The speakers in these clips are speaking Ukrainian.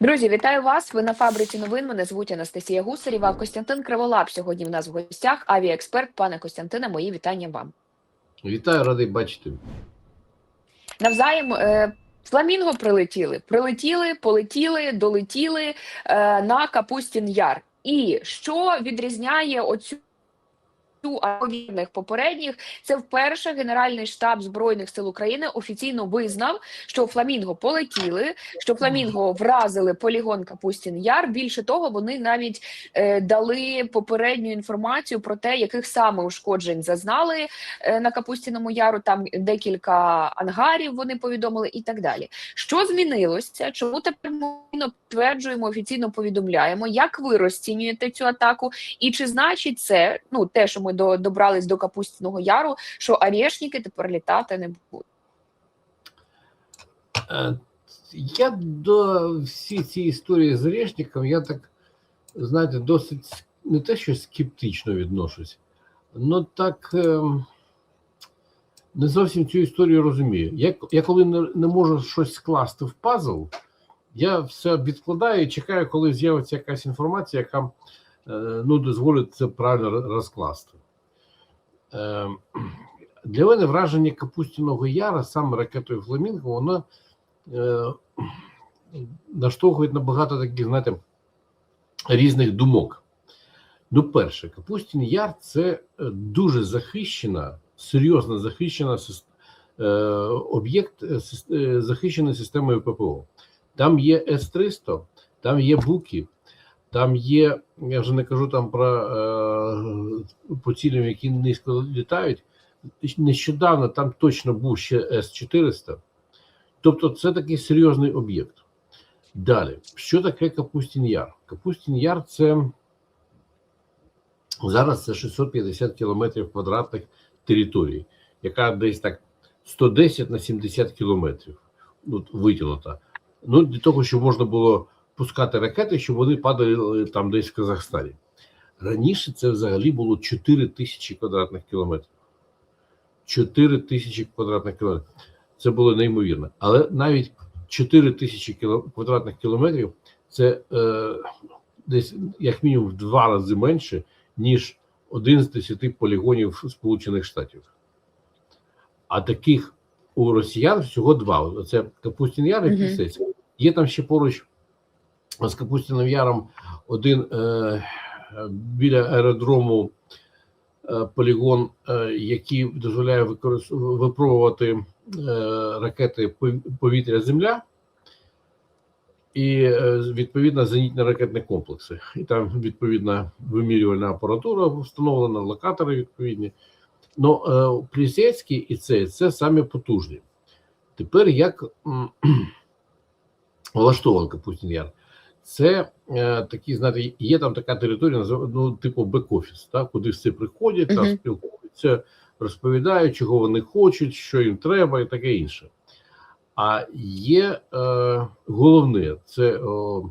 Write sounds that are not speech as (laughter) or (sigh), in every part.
Друзі, вітаю вас. Ви на фабриці новин. Мене звуть Анастасія Гусарєва. Костянтин Криволап сьогодні в нас в гостях. Авіаексперт. Пане Костянтине, мої вітання вам. Вітаю, радий бачити. Навзаєм е, фламінго прилетіли. Прилетіли, полетіли, долетіли е, на Капустін Яр. І що відрізняє оцю повірних попередніх, це вперше Генеральний штаб збройних сил України офіційно визнав, що фламінго полетіли, що фламінго вразили полігон Капустін Яр. Більше того, вони навіть е, дали попередню інформацію про те, яких саме ушкоджень зазнали е, на Капустіному Яру. Там декілька ангарів вони повідомили, і так далі. Що змінилося? Чому тепер ми підтверджуємо, офіційно повідомляємо? Як ви розцінюєте цю атаку? І чи значить це ну те, що ми до добрались до Капустіного Яру, що орешники тепер літати не будуть? Е, Я до всі ці історії з Решником, я так, знаєте, досить не те, що скептично відношусь, але так ем, не зовсім цю історію розумію. Я, я коли не, не можу щось скласти в пазл, я все відкладаю і чекаю, коли з'явиться якась інформація, яка е, ну, дозволить це правильно розкласти. Е, Для мене враження Капустіного Яра, саме ракетою Фламінго, воно е, наштовхує на багато таких, знаєте, різних думок. Ну, перше, Капустін Яр це е, дуже захищена, серйозно захищена е, об'єкт захищений системою ППО. Там є С-300, там є Буки, там є, я вже не кажу там про е, по цілям, які низько літають. Нещодавно там точно був ще С-400. Тобто, це такий серйозний об'єкт. Далі, що таке Капустін Яр? Капустін Яр це зараз це 650 кілометрів квадратних території, яка десь так 110 на 70 кілометрів ну, витягнута. Ну, для того, щоб можна було пускати ракети, щоб вони падали там десь в Казахстані. Раніше це взагалі було 4 тисячі квадратних кілометрів. 4 тисячі квадратних кілометрів. Це було неймовірно. Але навіть 4 тисячі квадратних кілометрів це е, десь як мінімум в два рази менше, ніж один з 10 полігонів Сполучених Штатів. А таких у росіян всього два. Це Капустін Яр і. Пісець. Є там ще поруч з Капустіним Яром один е, біля аеродрому е, полігон, е, який дозволяє випробувати е, ракети повітря-земля і е, відповідно зенітні ракетні комплекси. І там відповідна вимірювальна апаратура встановлена, локатори відповідні. Ну, е, Плісецький і це, це самі потужні. Тепер як (clears throat) влаштований Капустін Яр? Це е, такі, знаєте, є там така територія, ну, типу бек-офіс, так, куди всі приходять, там Мгм. спілкуються, розповідають, чого вони хочуть, що їм треба, і таке інше. А є е, головне, це о,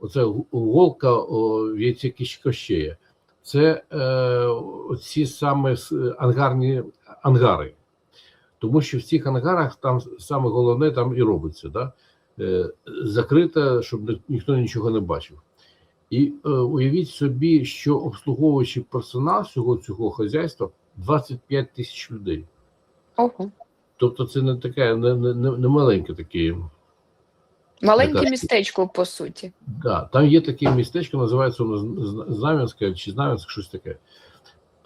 оце голка в яйці кощея. Це е, ці саме ангарні ангари. Тому що в цих ангарах там саме головне там і робиться. Да? Е, закрита, щоб ніхто нічого не бачив. І е, уявіть собі, що обслуговуючий персонал всього цього хазяйства 25 тисяч людей. Ого. Тобто це не таке, не, не, не маленьке таке. Маленьке Така- містечко, по суті. Да, там є таке містечко, називається воно Зна- Знам'янське чи Знам'янське, щось таке.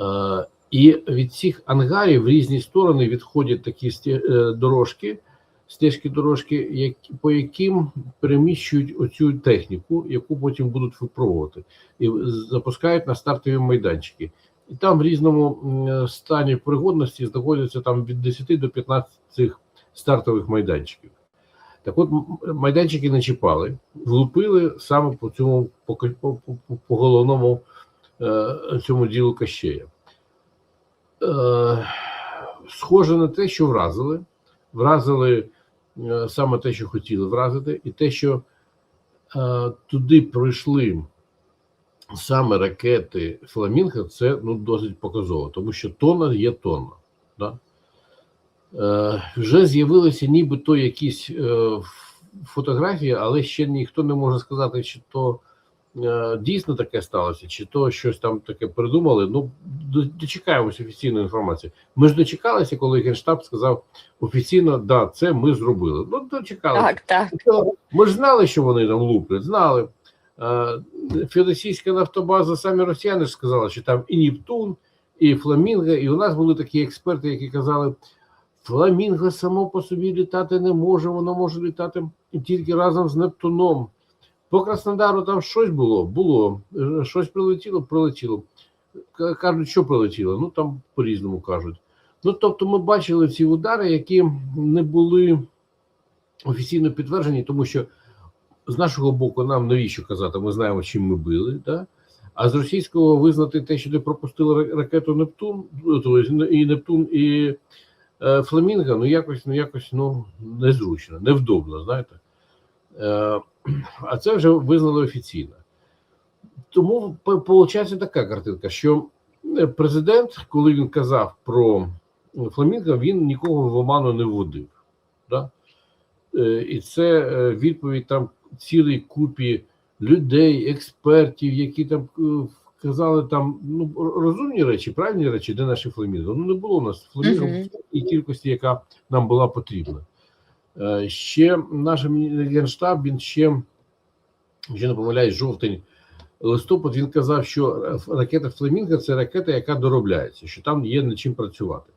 Е, і від цих ангарів в різні сторони відходять такі е, дорожки, стежки дорожки, по яким переміщують оцю техніку, яку потім будуть випробувати, і запускають на стартові майданчики. І там в різному стані пригодності знаходяться там від 10 до 15 цих стартових майданчиків. Так от майданчики не чіпали, влупили саме по цьому по, по, по, головному е, цьому ділу Кащея. Е, схоже на те, що вразили. Вразили саме те, що хотіли вразити, і те, що е, туди пройшли саме ракети Фламінго, це ну, досить показово, тому що тонна є тонна. Да? Е, вже з'явилися нібито якісь е, фотографії, але ще ніхто не може сказати, чи то е, дійсно таке сталося, чи то щось там таке придумали. Ну, до- дочекаємося офіційної інформації. Ми ж дочекалися, коли Генштаб сказав офіційно, да, це ми зробили. Ну, дочекалися. Так, так. Ми ж знали, що вони там луплять, знали. Е, Феодосійська нафтобаза, самі росіяни ж сказали, що там і Нептун, і Фламінго, і у нас були такі експерти, які казали, Фламінго само по собі літати не може, воно може літати тільки разом з Нептуном. По Краснодару там щось було, було, Е, щось прилетіло, прилетіло. Кажуть, що прилетіло, ну там по-різному кажуть. Ну, тобто, ми бачили ці удари, які не були офіційно підтверджені, тому що з нашого боку нам навіщо казати, ми знаємо, чим ми били. Да? А з російського визнати те, що ти пропустили ракету Нептун, есть і Нептун, і е, Фламінго, ну якось, ну якось ну, незручно, невдобно, знаєте. Е, а це вже визнали офіційно. Тому виходить така картинка, що е, президент, коли він казав про Фламінго, він нікого в оману не вводив. Да? Е, І це е, відповідь там цілій купі людей, експертів, які там е, казали там ну розумні речі, правильні речі, де наші фламінго. Ну не було у нас фламінго Мгм. в тій кількості, яка нам була потрібна. Е, Ще наш генштаб, він ще, якщо не помиляюсь, жовтень. Листопад він казав, що ракета Фламінго це ракета, яка доробляється, що там є над чим працювати.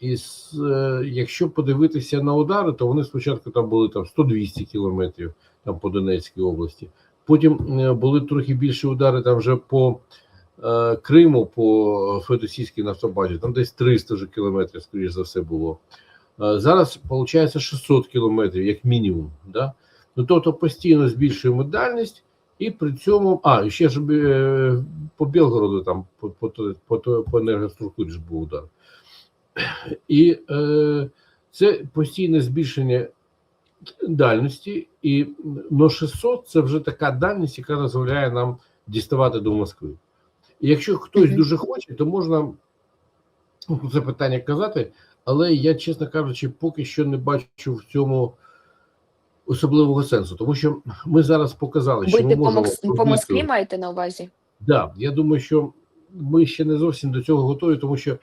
І е, якщо подивитися на удари, то вони спочатку там були там 100-200 кілометрів там по Донецькій області. Потім е, були трохи більші удари там вже по е, Криму, по Федосійській нафтобазі, там десь 300 вже кілометрів, скоріш за все, було. Е, зараз виходить 600 кілометрів, як мінімум. Да? Ну, тобто постійно збільшуємо дальність, і при цьому, а, ще ж е, по Білгороду, там по, по, по, по, енергоструктурі ж був удар. І е, це постійне збільшення дальності, і но 600 це вже така дальність, яка дозволяє нам діставати до Москви. І якщо хтось дуже хоче, то можна ну, це питання казати, але я, чесно кажучи, поки що не бачу в цьому особливого сенсу, тому що ми зараз показали, що ми можемо Мокс- по Москві маєте на увазі? Да, я думаю, що ми ще не зовсім до цього готові, тому що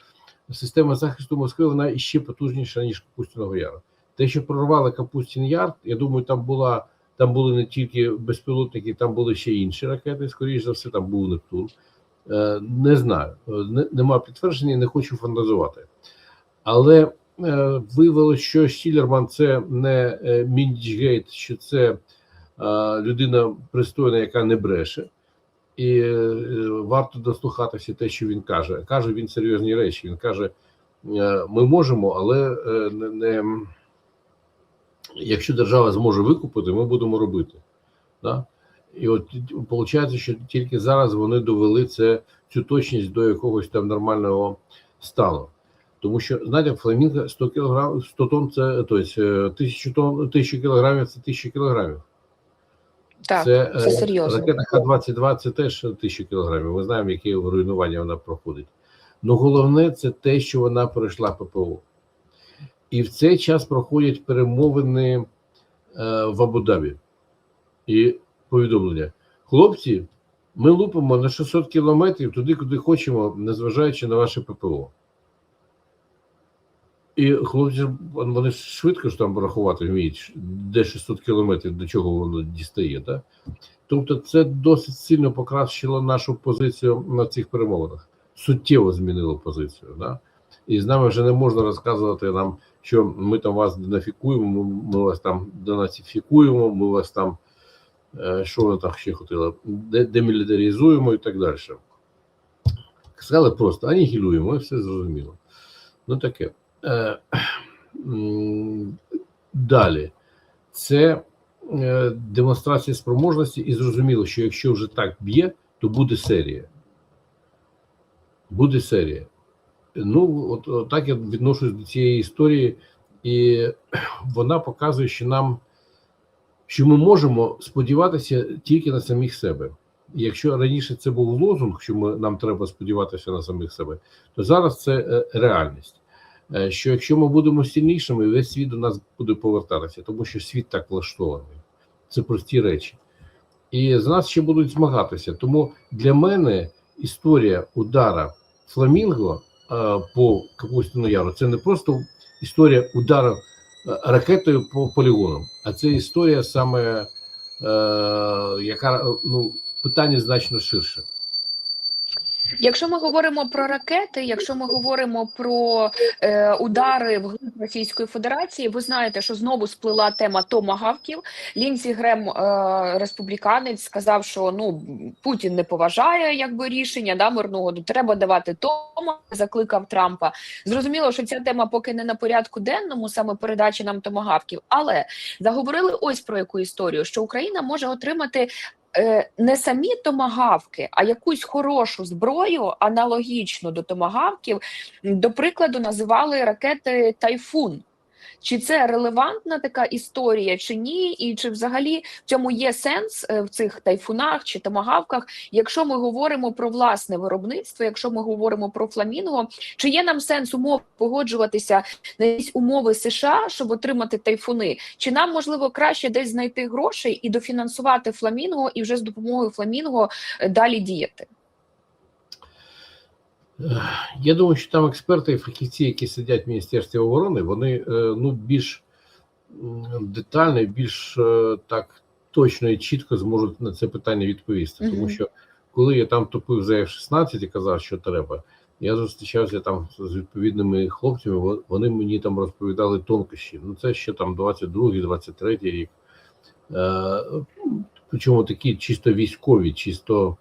система захисту Москви вона іще потужніша ніж Капустиного Яру. Те, що прорвали Капустін Яр, я думаю, там була там були не тільки безпілотники, там були ще інші ракети. Скоріше за все, там був Нептун. Е, не знаю, е, не, нема підтвердження, не хочу фантазувати. Але е, виявилося, що Штілерман це не е, Міндічгейт, що це е, людина пристойна, яка не бреше і варто дослухатися те, що він каже. Каже він серйозні речі. Він каже: ми можемо, але не якщо держава зможе викупити, ми будемо робити. Да? І от виходить, що тільки зараз вони довели це цю точність до якогось там нормального стану. Тому що, знаєте, фламінго 100 кілограм, 100 тонн це тобто, е, 1000 тонн, 1000 кілограмів це 1000 кілограмів. Так, це, це е, серйозно. Ракета Х-22 це теж тисяча кілограмів. Ми знаємо, яке руйнування вона проходить. Ну головне це те, що вона пройшла ППО. І в цей час проходять перемовини е, в Абу-Дабі. І повідомлення: хлопці, ми лупимо на 600 кілометрів туди, куди хочемо, незважаючи на ваше ППО. І хлопці вони швидко ж там рахувати вміють, де 600 кілометрів, до чого воно дістає. Да? Тобто, це досить сильно покращило нашу позицію на цих перемовинах, суттєво змінило позицію. Да? І з нами вже не можна розказувати нам, що ми там вас денафікуємо, ми, вас там денацифікуємо, ми вас там, е, що вони там ще хотіли, де, демілітаризуємо і так далі. Сказали просто анігілюємо, і все зрозуміло. Ну таке. Е, Далі, це е, демонстрація спроможності, і зрозуміло, що якщо вже так б'є, то буде серія. Буде серія. Ну, от, от так я відношусь до цієї історії, і вона показує, що нам що ми можемо сподіватися тільки на самих себе. Якщо раніше це був лозунг, що ми, нам треба сподіватися на самих себе, то зараз це е, реальність. Е, що якщо ми будемо сильнішими, весь світ до нас буде повертатися, тому що світ так влаштований. Це прості речі. І з нас ще будуть змагатися. Тому для мене історія удара фламінго е, по Капустину Яру це не просто історія удару е, ракетою по полігону, а це історія саме, яка ну, питання значно ширше. Якщо ми говоримо про ракети, якщо ми говоримо про е, удари в Російської Федерації, ви знаєте, що знову сплила тема томагавків. Лінсі Грем, е, республіканець, сказав, що ну Путін не поважає якби рішення да мирного треба давати тома. Закликав Трампа. Зрозуміло, що ця тема поки не на порядку денному, саме передачі нам томагавків, але заговорили ось про яку історію, що Україна може отримати не самі томагавки, а якусь хорошу зброю, аналогічну до томагавків, до прикладу, називали ракети Тайфун. Чи це релевантна така історія, чи ні? І чи взагалі в цьому є сенс е, в цих тайфунах чи томагавках, якщо ми говоримо про власне виробництво, якщо ми говоримо про фламінго, чи є нам сенс умов погоджуватися на якісь умови США, щоб отримати тайфуни? Чи нам можливо краще десь знайти грошей і дофінансувати фламінго, і вже з допомогою фламінго е, далі діяти? Я думаю, що там експерти і фахівці, які сидять в Міністерстві оборони, вони е, ну більш детально, більш е, так точно і чітко зможуть на це питання відповісти. Тому що коли я там топив за F-16 і казав, що треба, я зустрічався там з відповідними хлопцями. Вони мені там розповідали тонкощі. Ну це ще там 22-й, 23-й рік. Е, причому такі чисто військові, чисто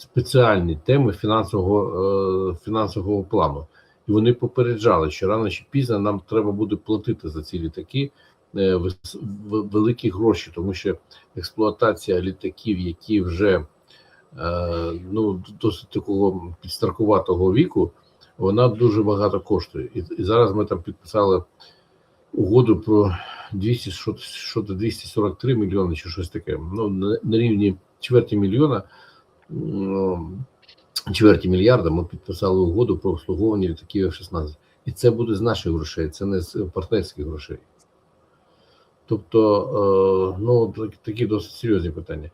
спеціальні теми фінансового, е, фінансового плану. І вони попереджали, що рано чи пізно нам треба буде платити за ці літаки е, великі гроші, тому що експлуатація літаків, які вже е, ну, досить такого підстаркуватого віку, вона дуже багато коштує. І, і зараз ми там підписали угоду про 200, що, що то 243 мільйони чи щось таке. Ну, на, на рівні чверті мільйона чверті мільярда ми підписали угоду про обслуговування літаків F-16. І це буде з наших грошей, це не з партнерських грошей. Тобто, е, ну, такі досить серйозні питання.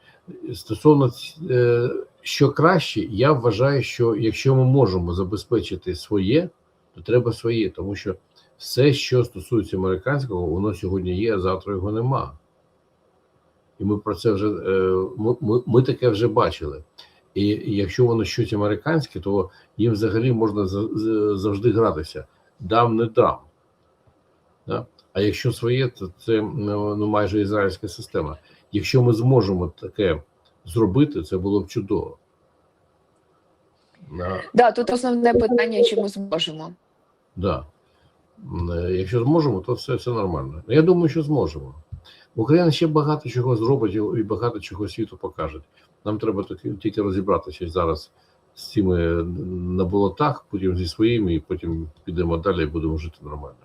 Стосовно е, що краще, я вважаю, що якщо ми можемо забезпечити своє, то треба своє, тому що все, що стосується американського, воно сьогодні є, а завтра його нема. І ми про це вже е, ми, ми, ми таке вже бачили. І якщо воно щось американське, то їм взагалі можна за- за- завжди гратися. Дам, не дам. Да? А якщо своє, то це ну, майже ізраїльська система. Якщо ми зможемо таке зробити, це було б чудово. Да, Да, тут основне питання, чи ми зможемо. да. Якщо зможемо, то все, все нормально. Я думаю, що зможемо. Україна ще багато чого зробить і і багато чого світу покаже. Нам треба тільки, розібратися зараз з цими на болотах, потім зі своїми, і потім підемо далі і будемо жити нормально.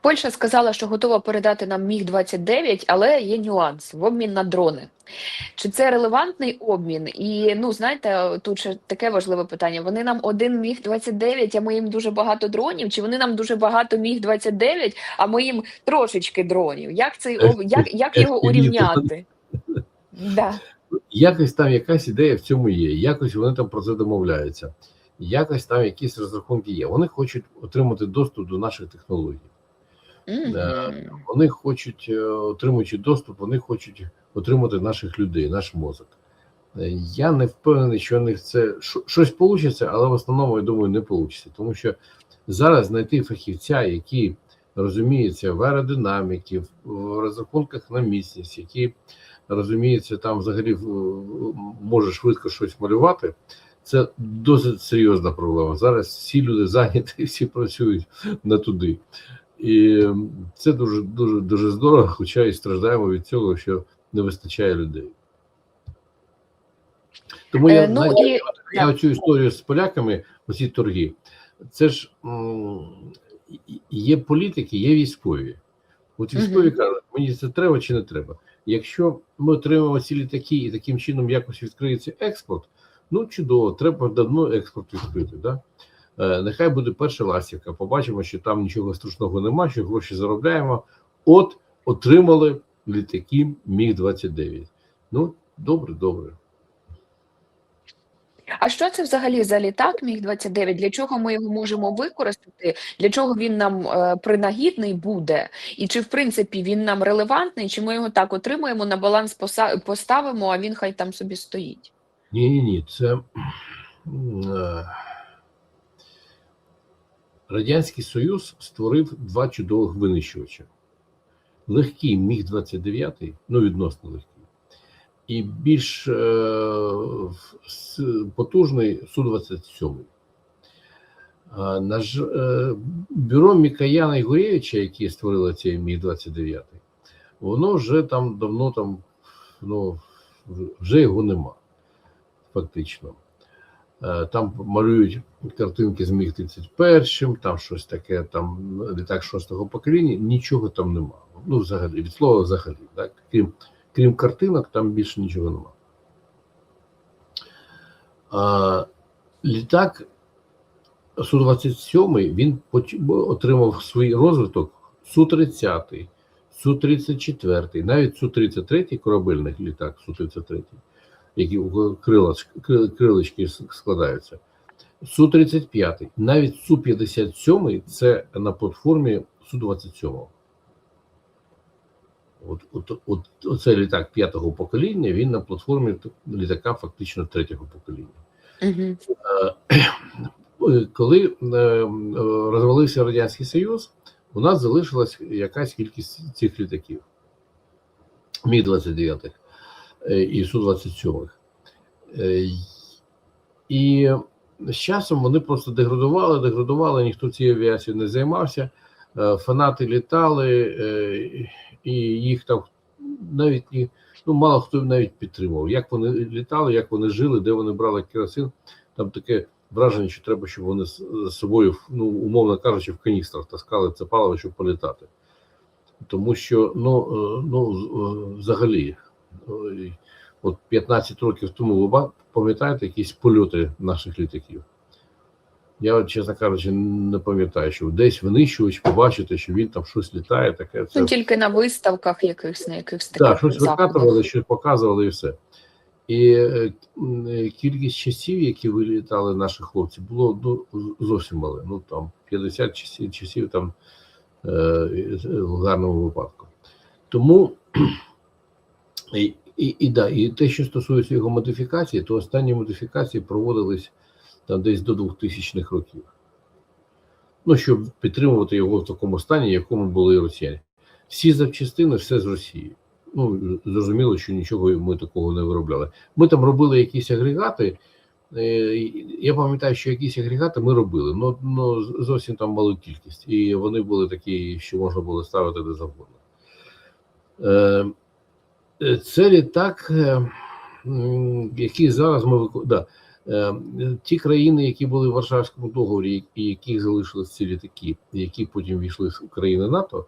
Польща сказала, що готова передати нам міг 29 але є нюанс в обмін на дрони. Чи це релевантний обмін? І ну знаєте, тут ще таке важливе питання. Вони нам один міг 29 а ми їм дуже багато дронів. Чи вони нам дуже багато міг 29 а ми їм трошечки дронів? Як цей як, як його урівняти? (laughs) Да. Якось там якась ідея в цьому є, якось вони там про це домовляються, якось там якісь розрахунки є. Вони хочуть отримати доступ до наших технологій. Мгм. Вони хочуть, е, отримуючи доступ, вони хочуть отримати наших людей, наш мозок. Е, Я не впевнений, що у них це щось вийде, але в основному я думаю, не вийде. Тому що зараз знайти фахівця, який розуміється в аеродинаміки, в- розрахунках на міцність, який розуміється там взагалі може швидко щось малювати. Це досить серйозна проблема. Зараз всі люди зайняті, (laughs) всі працюють на туди. І це дуже дуже дуже здорово, хоча і страждаємо від цього, що не вистачає людей. Тому я, Е, ну, знаєте, і- я оцю історію з поляками, оці торги, це ж є політики, є військові. От військові Мгм. кажуть, мені це треба чи не треба. Якщо ми отримаємо ці літаки і таким чином якось відкриється експорт, ну чудово, треба давно експорт відкрити. Да? Е, Нехай буде перша ластівка. Побачимо, що там нічого страшного нема, що гроші заробляємо. От отримали літаки Міг 29 Ну, добре, добре. А що це взагалі за літак Міг 29 Для чого ми його можемо використати? Для чого він нам е, принагідний буде? І чи в принципі він нам релевантний? Чи ми його так отримуємо на баланс поставимо, а він хай там собі стоїть? Ні, ні, ні, це е, Радянський Союз створив два чудових винищувача. Легкий Міг 29 ну відносно легкий, і більш е, потужний Су-27. А, наш, е, бюро Мікояна і Гурєвича, які створили цей Міг 29 воно вже там давно там, ну, вже його нема фактично. Е, Там малюють картинки з Міг 31, там щось таке, там літак шостого покоління, нічого там нема. Ну, взагалі, від слова взагалі. Так? Крім, крім картинок, там більше нічого нема. А, літак Су-27 він отримав свій розвиток Су-30, Су-34, навіть Су-33 корабельний літак Су-33 які крилечки складаються. Су-35, навіть Су-57 це на платформі Су-27. От, от, от, оцей літак п'ятого покоління, він на платформі літака фактично третього покоління. Угу. Е, Коли е, е, розвалився Радянський Союз, у нас залишилась якась кількість цих літаків. Мі-29 е, і Су-27. Е, І з часом вони просто деградували, деградували, ніхто цією авіацією не займався. Е, Фанати літали, е, і їх там навіть ні, ну, мало хто навіть підтримував. Як вони літали, як вони жили, де вони брали керосин, там таке враження, що треба, щоб вони з собою, ну, умовно кажучи, в каністрах таскали це паливо, щоб політати. Тому що, ну, е, ну е, взагалі, от 15 років тому ви пам'ятаєте якісь польоти наших літаків? Я, чесно кажучи, не пам'ятаю, що десь винищувач побачити, що він там щось літає, таке це Ну, тільки на виставках якихось на якихось так, таких щось заходах. викатували, щось показували і все. І е, е, кількість часів, які вилітали наші хлопці, було ну, зовсім мале. Ну там 50 часів, часів там е, в гарному випадку. Тому і, і, і, да, і те, що стосується його модифікації, то останні модифікації проводились там десь до 2000-х років. Ну, щоб підтримувати його в такому стані, в якому були росіяни. Всі запчастини, все з Росії. Ну, зрозуміло, що нічого ми такого не виробляли. Ми там робили якісь агрегати. е, Я пам'ятаю, що якісь агрегати ми робили, ну, ну зовсім там малу кількість. І вони були такі, що можна було ставити де завгодно. Е, е, Це літак, який зараз ми вику- да, ті країни, які були в Варшавському договорі, і яких залишились ці літаки, які потім війшли в країни НАТО,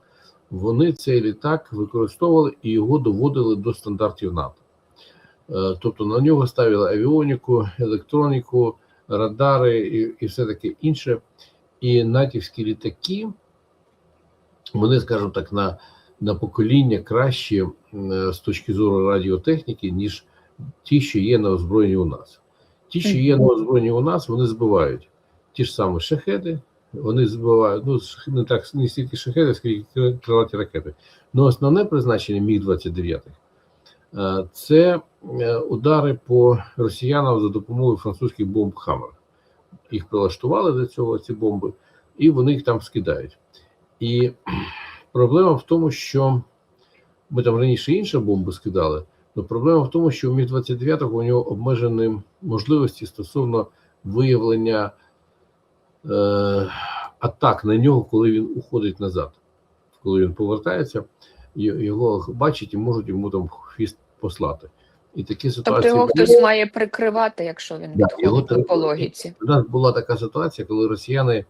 вони цей літак використовували і його доводили до стандартів НАТО. Е, Тобто на нього ставили авіоніку, електроніку, радари і, і все таке інше. І натівські літаки, вони, скажімо так, на, на покоління кращі м, з точки зору радіотехніки, ніж ті, що є на озброєнні у нас. Ті, що є на озброєнні у нас, вони збивають ті ж самі шахеди, вони збивають, ну, не так не стільки шахеди, скільки крилаті ракети. Ну, основне призначення Міг-29 е, це е, удари по росіянам за допомогою французьких бомб Хаммер. Їх прилаштували до цього, ці бомби, і вони їх там скидають. І проблема в тому, що ми там раніше інші бомби скидали, але проблема в тому, що у Міг-29 у нього обмежені можливості стосовно виявлення е, атак на нього, коли він уходить назад. Коли він повертається, його бачать і можуть йому там хвіст послати. І такі Тобто ситуації. його були. хтось має прикривати, якщо він Да, його відходить по логіці. У нас була така ситуація, коли росіяни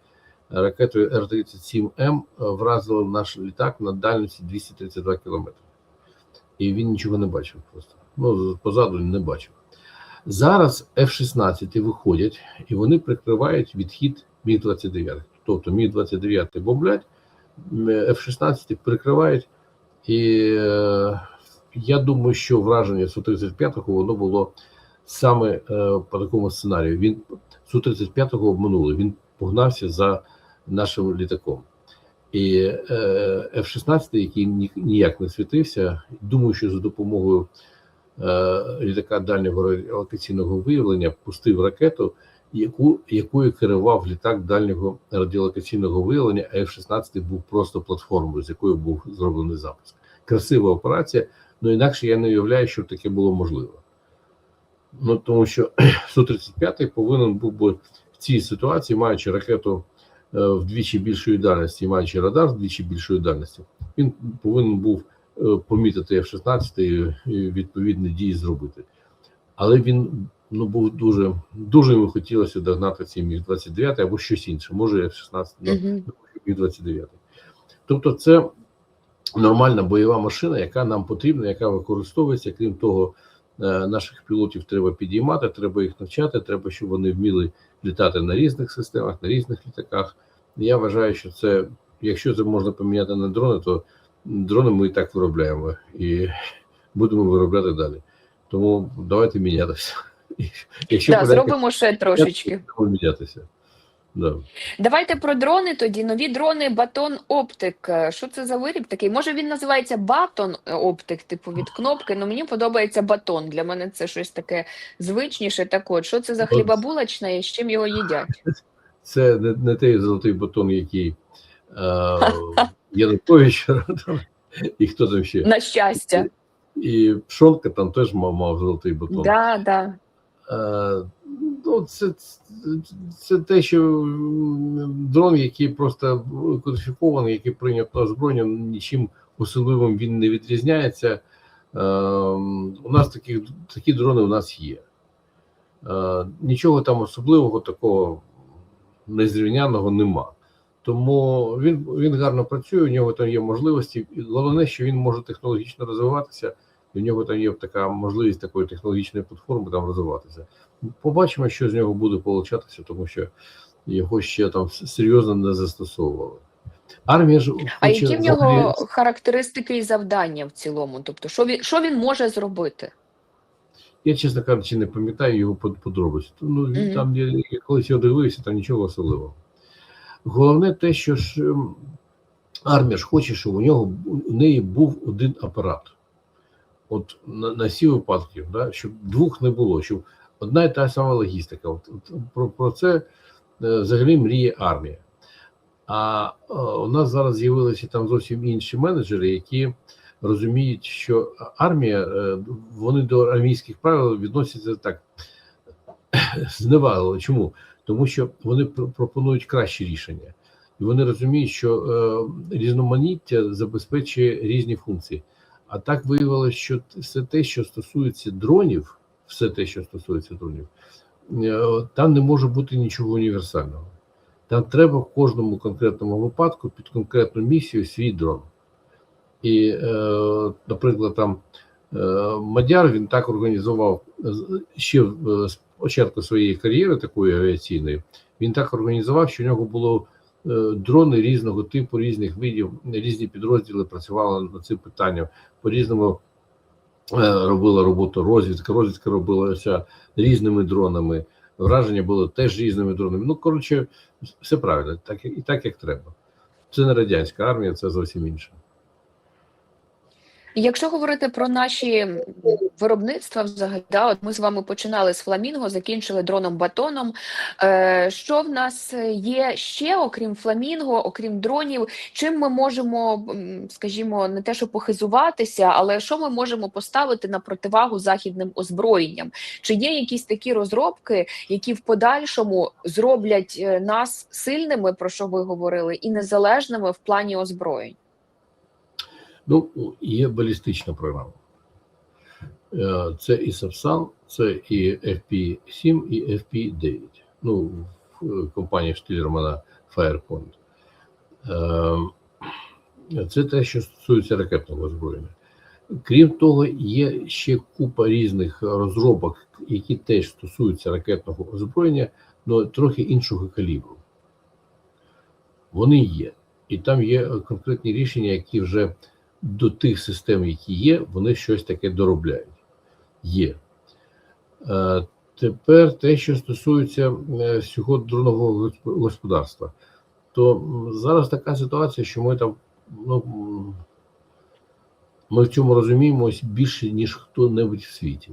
ракетою Р-37М вразили наш літак на дальності 232 кілометри. І він нічого не бачив просто. Ну, позаду не бачив. Зараз F-16 виходять і вони прикривають відхід Міг-29. Тобто Міг-29 бомблять, м, F-16 прикривають, і е, я думаю, що враження Су-35 воно було саме е, по такому сценарію. Він Су-35 обманули, він погнався за нашим літаком. І е, F-16, який ні- ніяк не світився, думаю, що за допомогою е, літака дальнього радіолокаційного виявлення пустив ракету, яку, якою керував літак дальнього радіолокаційного виявлення, а F-16 був просто платформою, з якою був зроблений запуск. Красива операція, але інакше я не уявляю, що таке було можливо. Ну тому що (clears throat) Су-35 повинен був би в цій ситуації, маючи ракету вдвічі більшої дальності, маючи радар вдвічі більшої дальності, він повинен був е, помітити F-16 і, відповідні дії зробити. Але він ну був дуже дуже йому хотілося догнати цей міг 29 або щось інше, може F-16, ну, міг 29. Тобто, це нормальна бойова машина, яка нам потрібна, яка використовується. Крім того, е, наших пілотів треба підіймати, треба їх навчати. Треба, щоб вони вміли літати на різних системах, на різних літаках. Я вважаю, що це, якщо це можна поміняти на дрони, то дрони ми і так виробляємо і (laughs) будемо виробляти далі. Тому давайте мінятися. (laughs) Якщо Да, зробимо ще трошечки. мінятися. Да. Давайте про дрони тоді. Нові дрони Батон Оптик. Е, Що це за виріб такий? Може він називається Батон Оптик, типу від кнопки. Ну мені подобається батон. Для мене це щось таке звичніше. Так от, що це за хлібобулочна і з чим його їдять? (laughs) Це не, не той золотий батон, який е, Янукович і хто там ще. На щастя. І Пшонка там теж мав, мав золотий батон. Да, да. Е, ну, це, це, це те, що дрон, який просто кодифікований, який прийнят на озброєння, нічим особливим він не відрізняється. Е, у нас такі, такі дрони у нас є. Е, нічого там особливого такого незрівняного нема. Тому він, він гарно працює, у нього там є можливості. І головне, що він може технологічно розвиватися, і в нього там є така можливість такої технологічної платформи там розвиватися. Побачимо, що з нього буде получатися, тому що його ще там серйозно не застосовували. Армія ж А які в нього характеристики і завдання в цілому? Тобто, що він що він може зробити? Я, чесно кажучи, не пам'ятаю його подробиці. Ну, він Мгм. там я, я колись його дивився, там нічого особливого. Головне те, що ж ем, армія ж хоче, щоб у нього у неї був один апарат. От на, на всі випадки, да, щоб двох не було, щоб одна і та сама логістика. От, от, про, про це е, взагалі мріє армія. А е, у нас зараз з'явилися там зовсім інші менеджери, які розуміють, що армія, е, вони до армійських правил відносяться так (clears throat) зневагливо. Чому? Тому що вони пропонують кращі рішення, і вони розуміють, що е, різноманіття забезпечує різні функції. А так виявилося, що все те, що стосується дронів, все те, що стосується дронів, е, там не може бути нічого універсального. Там треба в кожному конкретному випадку під конкретну місію свій дрон. І, е, наприклад, там е, Мадяр він так організував з- ще з початку своєї кар'єри, такої авіаційної, він так організував, що в нього було е, дрони різного типу, різних видів, різні підрозділи працювали над цим питанням. По різному е, робила роботу розвідка. Розвідка робилася різними дронами. Враження було теж різними дронами. Ну, коротше, все правильно, так і так, як треба. Це не радянська армія, це зовсім інше. Якщо говорити про наші виробництва, взагалі, да, от ми з вами починали з фламінго, закінчили дроном батоном. Е, що в нас є ще, окрім фламінго, окрім дронів? Чим ми можемо, скажімо, не те, що похизуватися, але що ми можемо поставити на противагу західним озброєнням? Чи є якісь такі розробки, які в подальшому зроблять е, нас сильними, про що ви говорили, і незалежними в плані озброєнь? Ну, є балістична програма. Е, Це і Сапсан, це і FP7, і FP9. Ну, в е, компанії Штілермана Firepoint. Е, Це те, що стосується ракетного озброєння. Крім того, є ще купа різних розробок, які теж стосуються ракетного озброєння, але трохи іншого калібру. вони є. І там є конкретні рішення, які вже до тих систем, які є, вони щось таке доробляють. Є. Е, Тепер те, що стосується е, всього госп- господарства, то зараз така ситуація, що ми там, ну, ми в цьому розуміємось більше, ніж хто-небудь в світі.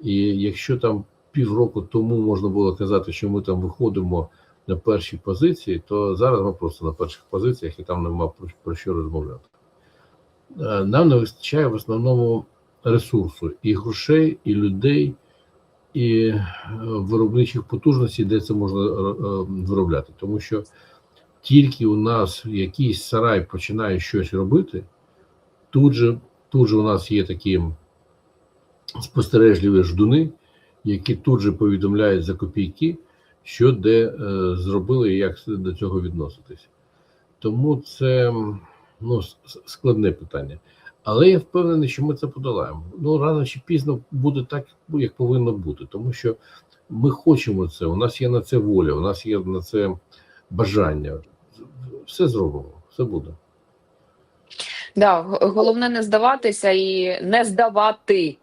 І якщо там півроку тому можна було казати, що ми там виходимо на перші позиції, то зараз ми просто на перших позиціях і там нема про що розмовляти. Е, Нам не вистачає в основному ресурсу і грошей, і людей, і е, виробничих потужностей, де це можна е, виробляти. Тому що тільки у нас якийсь сарай починає щось робити, тут же, тут же у нас є такі спостережливі ждуни, які тут же повідомляють за копійки, що де е, зробили і як до цього відноситись. Тому це ну, складне питання. Але я впевнений, що ми це подолаємо. Ну, рано чи пізно буде так, як повинно бути, тому що ми хочемо це, у нас є на це воля, у нас є на це бажання. Все зробимо, все буде. Да, головне не здаватися і не здавати.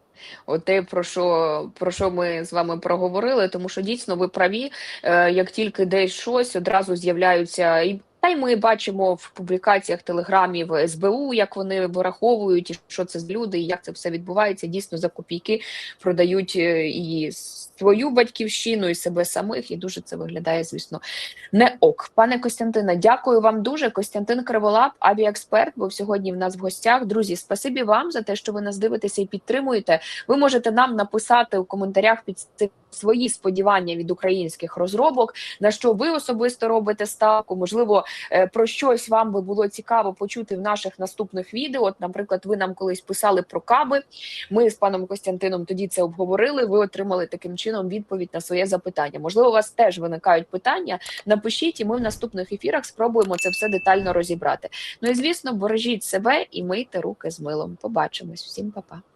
От те, про що, про що ми з вами проговорили, тому що дійсно ви праві, е, як тільки десь щось, одразу з'являються і. Та й ми бачимо в публікаціях телеграмів СБУ, як вони вираховують, і що це з люди, і як це все відбувається. Дійсно за копійки продають е, і свою батьківщину, і себе самих, і дуже це виглядає, звісно, не ок. Пане Костянтине, дякую вам дуже. Костянтин Криволап, авіаексперт, був сьогодні в нас в гостях. Друзі, спасибі вам за те, що ви нас дивитеся і підтримуєте. Ви можете нам написати у коментарях під цим свої сподівання від українських розробок, на що ви особисто робите ставку. Можливо, е, про щось вам би було цікаво почути в наших наступних відео. От, наприклад, ви нам колись писали про каби. Ми з паном Костянтином тоді це обговорили. Ви отримали таким чином відповідь на своє запитання. Можливо, у вас теж виникають питання. Напишіть, і ми в наступних ефірах спробуємо це все детально розібрати. Ну і звісно, бережіть себе і мийте руки з милом. Побачимось. Всім па-па.